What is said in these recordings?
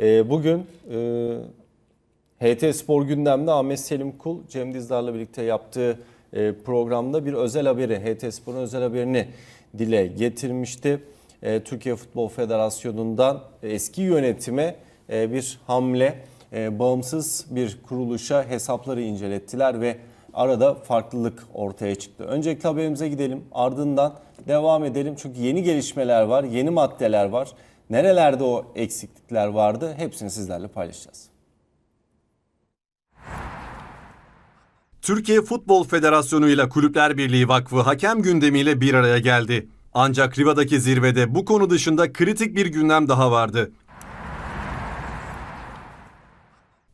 E, bugün e, HT Spor gündemde Ahmet Selim Kul, Cem Dizdar'la birlikte yaptığı e, programda bir özel haberi, HT Spor'un özel haberini dile getirmişti. E, Türkiye Futbol Federasyonu'ndan eski yönetime bir hamle, bağımsız bir kuruluşa hesapları incelettiler ve arada farklılık ortaya çıktı. Öncelikle haberimize gidelim ardından devam edelim çünkü yeni gelişmeler var, yeni maddeler var. Nerelerde o eksiklikler vardı hepsini sizlerle paylaşacağız. Türkiye Futbol Federasyonu ile Kulüpler Birliği Vakfı hakem gündemiyle bir araya geldi. Ancak Riva'daki zirvede bu konu dışında kritik bir gündem daha vardı.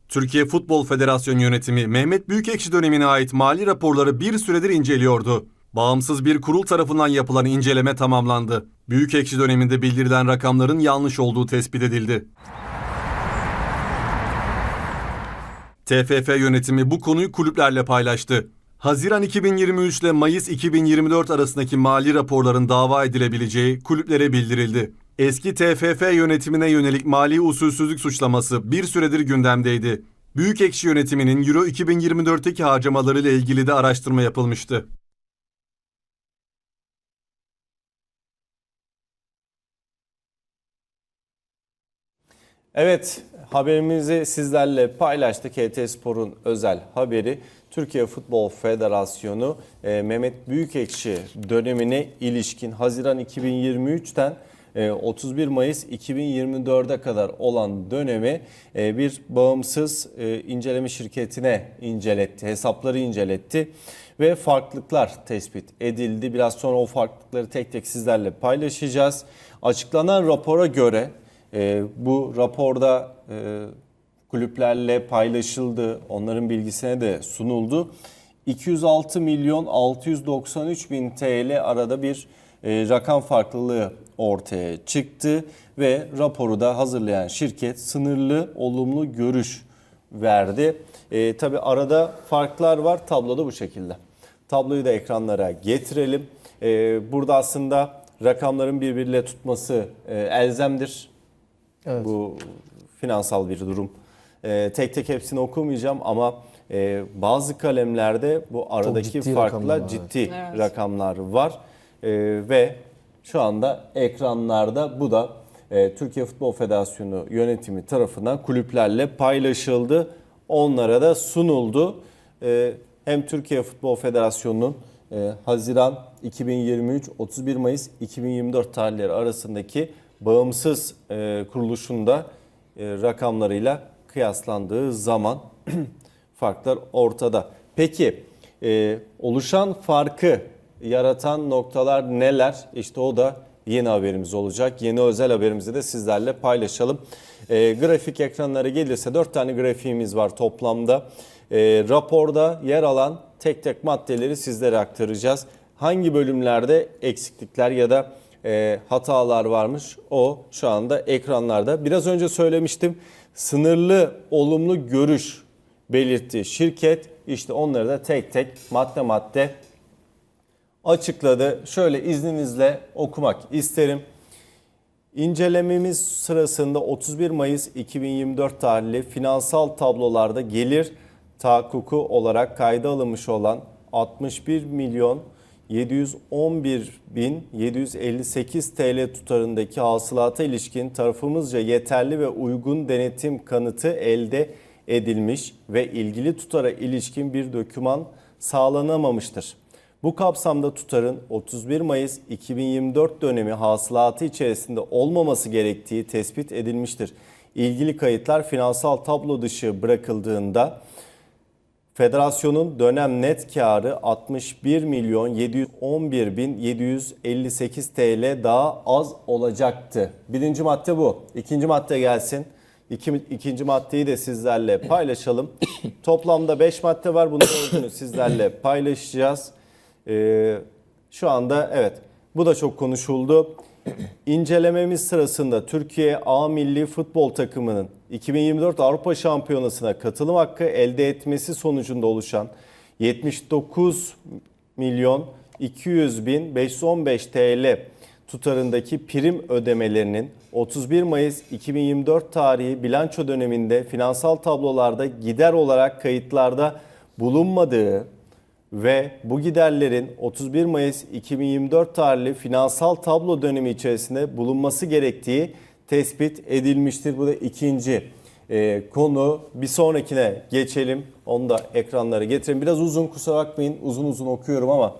Türkiye Futbol Federasyonu yönetimi Mehmet Büyükekşi dönemine ait mali raporları bir süredir inceliyordu. Bağımsız bir kurul tarafından yapılan inceleme tamamlandı. Büyükekşi döneminde bildirilen rakamların yanlış olduğu tespit edildi. TFF yönetimi bu konuyu kulüplerle paylaştı. Haziran 2023 ile Mayıs 2024 arasındaki mali raporların dava edilebileceği kulüplere bildirildi. Eski TFF yönetimine yönelik mali usulsüzlük suçlaması bir süredir gündemdeydi. Büyükekşi yönetiminin Euro 2024'teki harcamalarıyla ilgili de araştırma yapılmıştı. Evet haberimizi sizlerle paylaştık. HT Spor'un özel haberi. Türkiye Futbol Federasyonu e, Mehmet Büyükekşi dönemine ilişkin Haziran 2023'ten e, 31 Mayıs 2024'e kadar olan dönemi e, bir bağımsız e, inceleme şirketine inceletti, hesapları inceletti ve farklılıklar tespit edildi. Biraz sonra o farklılıkları tek tek sizlerle paylaşacağız. Açıklanan rapora göre e, bu raporda e, kulüplerle paylaşıldı, onların bilgisine de sunuldu. 206 milyon 693 bin TL arada bir e, rakam farklılığı ortaya çıktı ve raporu da hazırlayan şirket sınırlı olumlu görüş verdi. E, Tabi arada farklar var, tabloda bu şekilde. Tabloyu da ekranlara getirelim. E, burada aslında rakamların birbiriyle tutması e, elzemdir. Evet. Bu finansal bir durum. Ee, tek tek hepsini okumayacağım ama e, bazı kalemlerde bu aradaki ciddi farklar rakamlar var, ciddi Evet. rakamlar var. Ee, ve şu anda ekranlarda bu da e, Türkiye Futbol Federasyonu yönetimi tarafından kulüplerle paylaşıldı. Onlara da sunuldu. Ee, hem Türkiye Futbol Federasyonu'nun e, Haziran 2023 31 Mayıs 2024 tarihleri arasındaki bağımsız e, kuruluşunda e, rakamlarıyla kıyaslandığı zaman farklar ortada. Peki e, oluşan farkı yaratan noktalar neler? İşte o da yeni haberimiz olacak. Yeni özel haberimizi de sizlerle paylaşalım. E, grafik ekranlara gelirse 4 tane grafiğimiz var toplamda. E, raporda yer alan tek tek maddeleri sizlere aktaracağız. Hangi bölümlerde eksiklikler ya da e, hatalar varmış o şu anda ekranlarda. Biraz önce söylemiştim sınırlı olumlu görüş belirtti şirket. İşte onları da tek tek madde madde açıkladı. Şöyle izninizle okumak isterim. İncelememiz sırasında 31 Mayıs 2024 tarihli finansal tablolarda gelir tahakkuku olarak kayda alınmış olan 61 milyon 711.758 TL tutarındaki hasılata ilişkin tarafımızca yeterli ve uygun denetim kanıtı elde edilmiş ve ilgili tutara ilişkin bir doküman sağlanamamıştır. Bu kapsamda tutarın 31 Mayıs 2024 dönemi hasılatı içerisinde olmaması gerektiği tespit edilmiştir. İlgili kayıtlar finansal tablo dışı bırakıldığında Federasyonun dönem net karı 61 milyon 711 bin 758 TL daha az olacaktı. Birinci madde bu. İkinci madde gelsin. İki, ikinci maddeyi de sizlerle paylaşalım. Toplamda 5 madde var. Bunu dördünü sizlerle paylaşacağız. Ee, şu anda evet bu da çok konuşuldu. İncelememiz sırasında Türkiye A milli futbol takımının 2024 Avrupa Şampiyonası'na katılım hakkı elde etmesi sonucunda oluşan 79 milyon 200 bin 515 TL tutarındaki prim ödemelerinin 31 Mayıs 2024 tarihi bilanço döneminde finansal tablolarda gider olarak kayıtlarda bulunmadığı ve bu giderlerin 31 Mayıs 2024 tarihli finansal tablo dönemi içerisinde bulunması gerektiği tespit edilmiştir. Bu da ikinci e, konu. Bir sonrakine geçelim. Onu da ekranlara getirelim. Biraz uzun kusura bakmayın uzun uzun okuyorum ama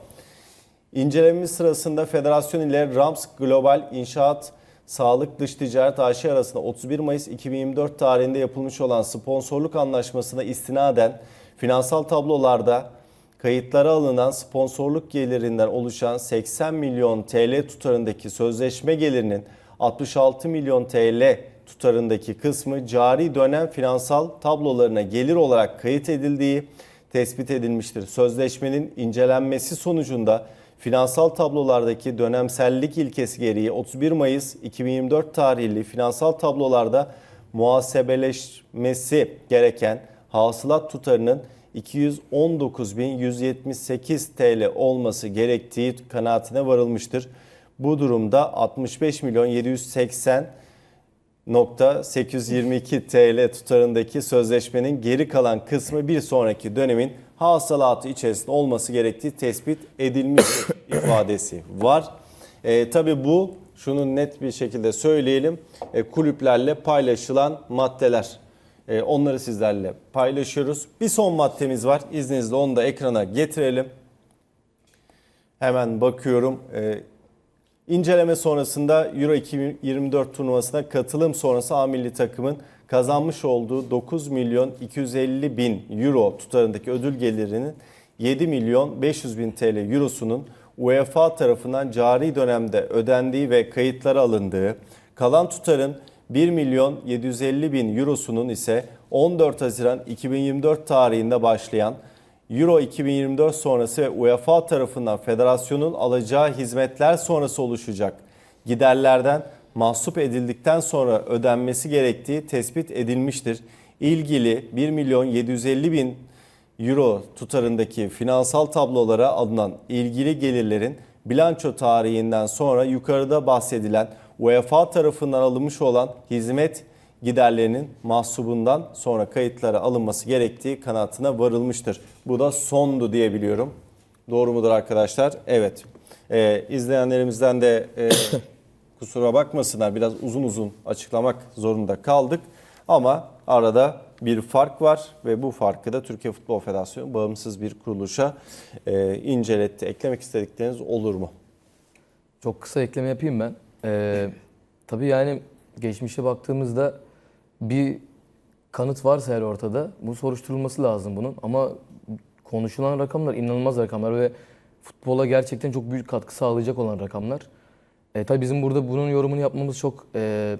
İncelememiz sırasında federasyon ile Rams Global İnşaat Sağlık Dış Ticaret AŞ arasında 31 Mayıs 2024 tarihinde yapılmış olan sponsorluk anlaşmasına istinaden finansal tablolarda kayıtlara alınan sponsorluk gelirinden oluşan 80 milyon TL tutarındaki sözleşme gelirinin 66 milyon TL tutarındaki kısmı cari dönem finansal tablolarına gelir olarak kayıt edildiği tespit edilmiştir. Sözleşmenin incelenmesi sonucunda finansal tablolardaki dönemsellik ilkesi gereği 31 Mayıs 2024 tarihli finansal tablolarda muhasebeleşmesi gereken hasılat tutarının 219.178 TL olması gerektiği kanaatine varılmıştır. Bu durumda 65 milyon 780 822 TL tutarındaki sözleşmenin geri kalan kısmı bir sonraki dönemin hasılatı içerisinde olması gerektiği tespit edilmiş ifadesi var. E, tabii bu şunu net bir şekilde söyleyelim e, kulüplerle paylaşılan maddeler. E, onları sizlerle paylaşıyoruz. Bir son maddemiz var izninizle onu da ekrana getirelim. Hemen bakıyorum. E, İnceleme sonrasında Euro 2024 turnuvasına katılım sonrası A milli takımın kazanmış olduğu 9 milyon 250 bin euro tutarındaki ödül gelirinin 7 milyon 500 bin TL eurosunun UEFA tarafından cari dönemde ödendiği ve kayıtlara alındığı, kalan tutarın 1 milyon 750 bin eurosunun ise 14 Haziran 2024 tarihinde başlayan Euro 2024 sonrası ve UEFA tarafından federasyonun alacağı hizmetler sonrası oluşacak giderlerden mahsup edildikten sonra ödenmesi gerektiği tespit edilmiştir. İlgili 1 milyon 750 bin euro tutarındaki finansal tablolara alınan ilgili gelirlerin bilanço tarihinden sonra yukarıda bahsedilen UEFA tarafından alınmış olan hizmet giderlerinin mahsubundan sonra kayıtlara alınması gerektiği kanaatine varılmıştır. Bu da sondu diyebiliyorum. Doğru mudur arkadaşlar? Evet. Ee, izleyenlerimizden de e, kusura bakmasınlar biraz uzun uzun açıklamak zorunda kaldık. Ama arada bir fark var ve bu farkı da Türkiye Futbol Federasyonu bağımsız bir kuruluşa e, inceletti. Eklemek istedikleriniz olur mu? Çok kısa ekleme yapayım ben. Ee, tabii yani geçmişe baktığımızda bir kanıt varsa eğer ortada bu soruşturulması lazım bunun. Ama konuşulan rakamlar inanılmaz rakamlar ve futbola gerçekten çok büyük katkı sağlayacak olan rakamlar. E, tabii bizim burada bunun yorumunu yapmamız çok e,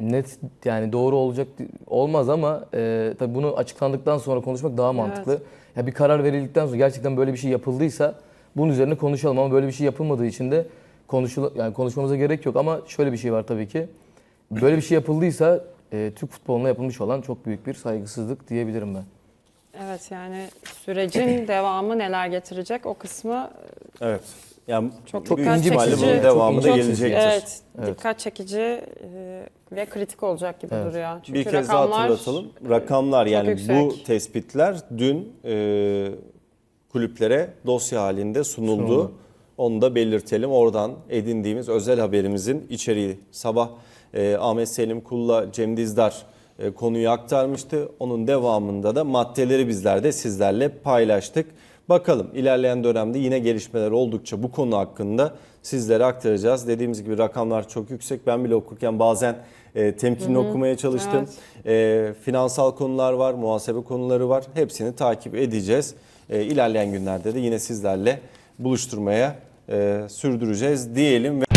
net yani doğru olacak olmaz ama e, tabii bunu açıklandıktan sonra konuşmak daha mantıklı. Ya bir karar verildikten sonra gerçekten böyle bir şey yapıldıysa bunun üzerine konuşalım ama böyle bir şey yapılmadığı için de konuşul yani konuşmamıza gerek yok ama şöyle bir şey var tabii ki. Böyle bir şey yapıldıysa e, Türk futboluna yapılmış olan çok büyük bir saygısızlık diyebilirim ben. Evet yani sürecin devamı neler getirecek o kısmı Evet. Yani Çok büyük dikkat ihtimalle çekici. bunun devamı da Çok- gelecektir. evet, Evet. dikkat çekici e, ve kritik olacak gibi Evet. duruyor. Çünkü bir kez daha rakamlar hatırlatalım. Rakamlar çok yani bu yüksek. tespitler dün e, kulüplere dosya halinde sunuldu. Sunuldu. Onu da belirtelim. Oradan edindiğimiz özel haberimizin içeriği. Sabah e, Ahmet Selim Kul'la Cem Dizdar e, konuyu aktarmıştı. Onun devamında da maddeleri bizler de sizlerle paylaştık. Bakalım ilerleyen dönemde yine gelişmeler oldukça bu konu hakkında sizlere aktaracağız. Dediğimiz gibi rakamlar çok yüksek. Ben bile okurken bazen e, temkinli okumaya çalıştım. E, finansal konular var, muhasebe konuları var. Hepsini takip edeceğiz. E, ilerleyen günlerde de yine sizlerle buluşturmaya e, sürdüreceğiz diyelim.